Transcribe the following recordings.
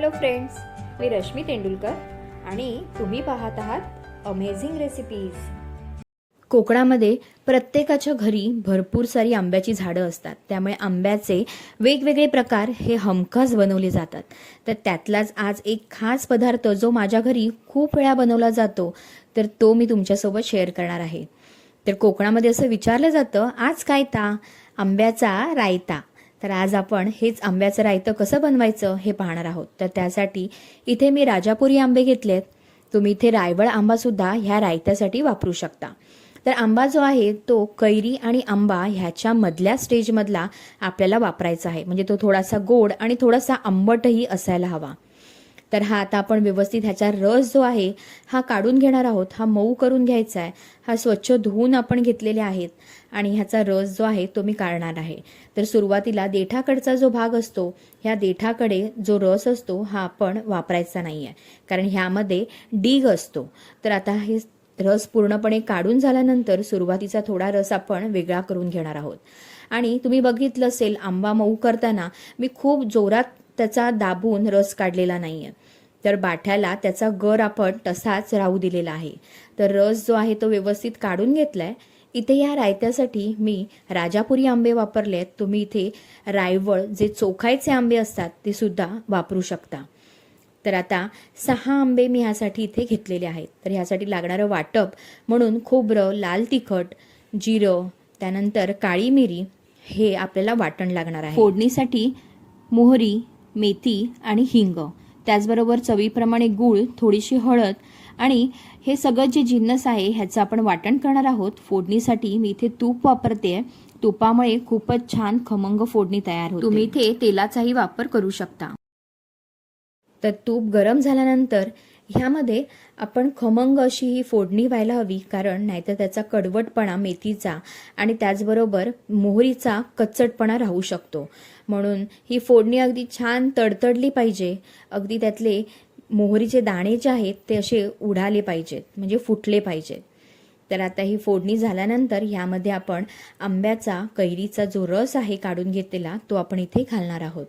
Hello friends मी रश्मी तेंडुलकर आणि तुम्ही पाहत आहात अमेझिंग रेसिपीज कोकणामध्ये प्रत्येकाच्या घरी भरपूर सारी आंब्याची झाडं असतात. त्यामुळे आंब्याचे वेगवेगळे प्रकार हे हमखास बनवले जातात. तर त्यातलाच आज एक खास पदार्थ जो माझ्या घरी खूप वेळा बनवला जातो तर तो मी तुमच्यासोबत शेअर करणार आहे. तर कोकणामध्ये असं विचारलं जातं आज काय ता? आंब्याचा रायता. तर आज आपण हेच आंब्याचं रायतं कसं बनवायचं हे पाहणार आहोत. तर त्यासाठी इथे मी राजापुरी आंबे घेतलेत. तुम्ही इथे रायवळ आंबासुद्धा ह्या रायत्यासाठी वापरू शकता. तर आंबा जो आहे तो कैरी आणि आंबा ह्याच्या मधल्या स्टेजमधला आपल्याला वापरायचा आहे. म्हणजे तो थोडासा गोड आणि थोडासा आंबटही असायला हवा. तर हा आता आपण व्यवस्थित ह्याचा रस जो आहे हा काढून घेणार आहोत. हा मऊ करून घ्यायचा आहे. हा स्वच्छ धुवून आपण घेतलेले आहेत आणि ह्याचा रस जो आहे तो मी काढणार आहे. तर सुरुवातीला देठाकडचा जो भाग असतो ह्या देठाकडे जो रस असतो हा आपण वापरायचा नाही आहे. कारण ह्यामध्ये डीग असतो. तर आता हे रस पूर्णपणे काढून झाल्यानंतर सुरुवातीचा थोडा रस आपण वेगळा करून घेणार आहोत. आणि तुम्ही बघितलं असेल आंबा मऊ करताना मी खूप जोरात त्याचा दाबून रस काढलेला नाहीये. तर बाठ्याला त्याचा गर आपण तसाच राहू दिलेला आहे. तर रस जो आहे तो व्यवस्थित काढून घेतलाय. इथे या रायत्यासाठी मी राजापुरी आंबे वापरले आहेत तुम्ही इथे रायवळ जे चोखायचे आंबे असतात ते सुद्धा वापरू शकता. तर आता सहा आंबे मी ह्यासाठी इथे घेतलेले आहेत. तर ह्यासाठी लागणारं वाटप म्हणून खोबरं लाल तिखट जिरं त्यानंतर काळी मिरी हे आपल्याला वाटण लागणार आहे. फोडणीसाठी मोहरी मेथी आणि हिंग. त्याचबरोबर चवीप्रमाणे गूळ थोडीशी हळद आणि हे सगळं जे जिन्नस आहे ह्याचं आपण वाटण करणार आहोत. फोडणीसाठी मी इथे तूप वापरते. तुपामुळे खूपच छान खमंग फोडणी तयार होते. तुम्ही इथे तेलाचाही वापर करू शकता. तर तूप गरम झाल्यानंतर ह्यामध्ये आपण खमंग अशी ही फोडणी व्हायला हवी कारण नाहीतर त्याचा कडवटपणा मेथीचा आणि त्याचबरोबर मोहरीचा कच्चटपणा राहू शकतो. म्हणून ही फोडणी अगदी छान तडतडली पाहिजे. अगदी त्यातले मोहरीचे दाणे जे आहेत ते असे उडाले पाहिजेत म्हणजे फुटले पाहिजेत. तर आता ही फोडणी झाल्यानंतर ह्यामध्ये आपण आंब्याचा कैरीचा जो रस आहे काढून घेतलेला तो आपण इथे घालणार आहोत.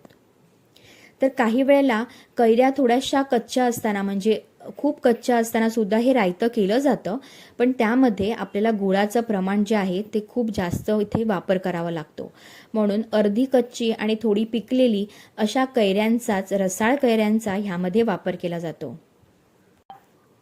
तर काही वेळेला कैऱ्या थोड्याशा कच्च्या असताना म्हणजे खूप कच्च्या असताना सुद्धा हे रायतं केलं जातं पण त्यामध्ये आपल्याला गुळाचं प्रमाण जे आहे ते खूप जास्त इथे वापर करावा लागतो. म्हणून अर्धी कच्ची आणि थोडी पिकलेली अशा कैऱ्यांचाच रसाळ कैऱ्यांचा ह्यामध्ये वापर केला जातो.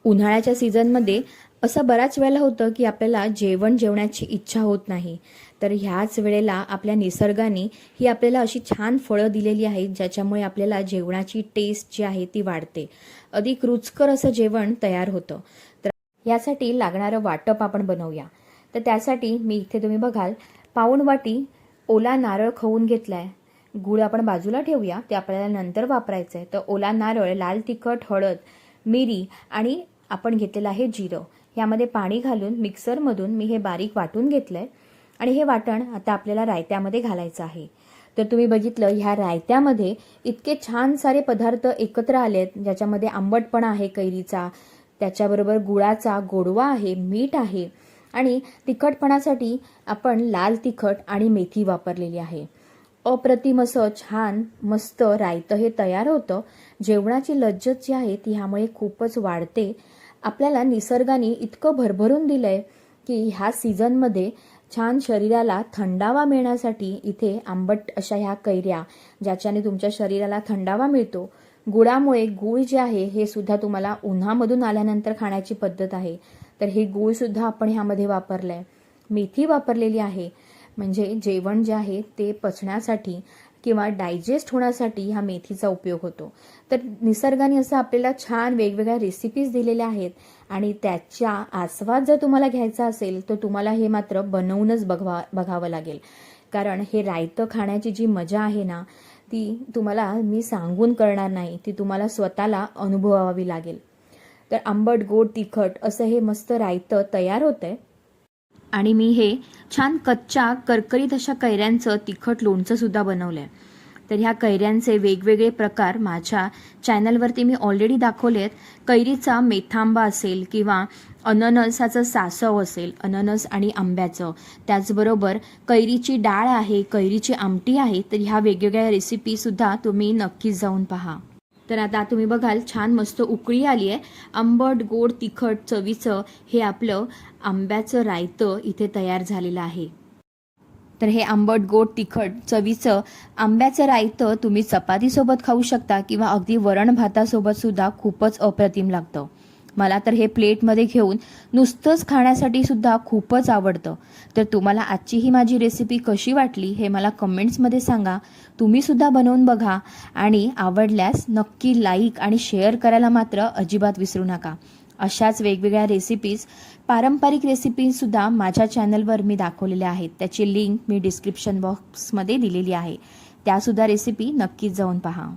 उन्हाळ्याच्या सीझनमध्ये असं बऱ्याच वेळेला होतं की आपल्याला जेवण जेवण्याची इच्छा होत नाही. तर ह्याच वेळेला आपल्या निसर्गाने ही आपल्याला अशी छान फळं दिलेली आहेत ज्याच्यामुळे आपल्याला जेवणाची टेस्ट जी आहे ती वाढते. अधिक रुचकर असं जेवण तयार होतं. तर यासाठी लागणारं वाटप आपण बनवूया. तर त्यासाठी मी इथे तुम्ही बघाल पाऊण वाटी ओला नारळ खवून घेतलाय. गुळ आपण बाजूला ठेवूया ते आपल्याला नंतर वापरायचं आहे तर ओला नारळ लाल तिखट हळद मिरी आणि आपण घेतलेलं आहे जिरं. यामध्ये पाणी घालून मिक्सरमधून मी हे बारीक वाटून घेतलंय. आणि हे वाटण आता आपल्याला रायत्यामध्ये घालायचं आहे. तर तुम्ही बघितलं ह्या रायत्यामध्ये इतके छान सारे पदार्थ एकत्र आले आहेत ज्याच्यामध्ये आंबटपणा आहे कैरीचा त्याच्याबरोबर गुळाचा गोडवा आहे मीठ आहे. आणि तिखटपणासाठी आपण लाल तिखट आणि मेथी वापरलेली आहे. अप्रतिम असं छान मस्त रायतं हे तयार होतं. जेवणाची लज्जत जी आहे ती ह्यामुळे खूपच वाढते. आपल्याला निसर्गाने इतकं भरभरून दिलंय की ह्या सीझनमध्ये छान शरीराला थंडावा मिळण्यासाठी इथे आंबट अशा ह्या कैऱ्या ज्याच्याने तुमच्या शरीराला थंडावा मिळतो. गुळामुळे गूळ जे आहे हे सुद्धा तुम्हाला उन्हामधून आल्यानंतर खाण्याची पद्धत आहे. तर हे गूळ सुद्धा आपण ह्यामध्ये वापरलंय. मेथी वापरलेली आहे. म्हणजे जेवण जे आहे ते पचण्यासाठी किंवा डायजेस्ट होण्यासाठी ह्या मेथीचा उपयोग होतो. तर निसर्गाने असं आपल्याला छान वेगवेगळ्या रेसिपीज दिलेल्या आहेत आणि त्याच्या आस्वाद जर तुम्हाला घ्यायचा असेल तर तुम्हाला हे मात्र बनवूनच बघवा बघावं लागेल. कारण हे रायतं खाण्याची जी मजा आहे ना ती तुम्हाला मी सांगून करणार नाही. ती तुम्हाला स्वतःला अनुभवावी लागेल. तर आंबट गोड तिखट असं हे मस्त रायतं तयार होतंय. आणि मी हे छान कच्च्या करकरीत अशा कैऱ्यांचं तिखट लोणचंसुद्धा बनवलं आहे तर ह्या कैऱ्यांचे वेगवेगळे प्रकार माझ्या चॅनलवरती मी ऑलरेडी दाखवले आहेत. कैरीचा मेथांबा असेल किंवा अननसाचं सासव असेल अननस आणि आंब्याचं. त्याचबरोबर कैरीची डाळ आहे कैरीची आमटी आहे तर ह्या वेगवेगळ्या रेसिपीसुद्धा तुम्ही नक्कीच जाऊन पहा. तर आता तुम्ही बघाल छान मस्त उकळी आली आहे. आंबट गोड तिखट चवीचं हे आपलं आंब्याचं रायतं इथे तयार झालेलं आहे. तर हे आंबट गोड तिखट चवीचं आंब्याचं रायतं तुम्ही चपातीसोबत खाऊ शकता किंवा अगदी वरण भातासोबत सुद्धा खूपच अप्रतिम लागतं. मला तर हे प्लेटमध्ये घेऊन नुसतंच खाण्यासाठी सुद्धा खूपच आवडतं. तर तुम्हाला आजची ही माझी रेसिपी कशी वाटली हे मला कमेंट्समध्ये सांगा. तुम्ही सुद्धा बनवून बघा आणि आवडल्यास नक्की लाईक आणि शेअर करायला मात्र अजिबात विसरू नका. अशाच वेगवेगळ्या रेसिपीज पारंपरिक रेसिपीजसुद्धा माझ्या चॅनलवर मी दाखवलेल्या आहेत. त्याची लिंक मी डिस्क्रिप्शन बॉक्समध्ये दिलेली आहे. त्यासुद्धा रेसिपी नक्कीच जाऊन पहा.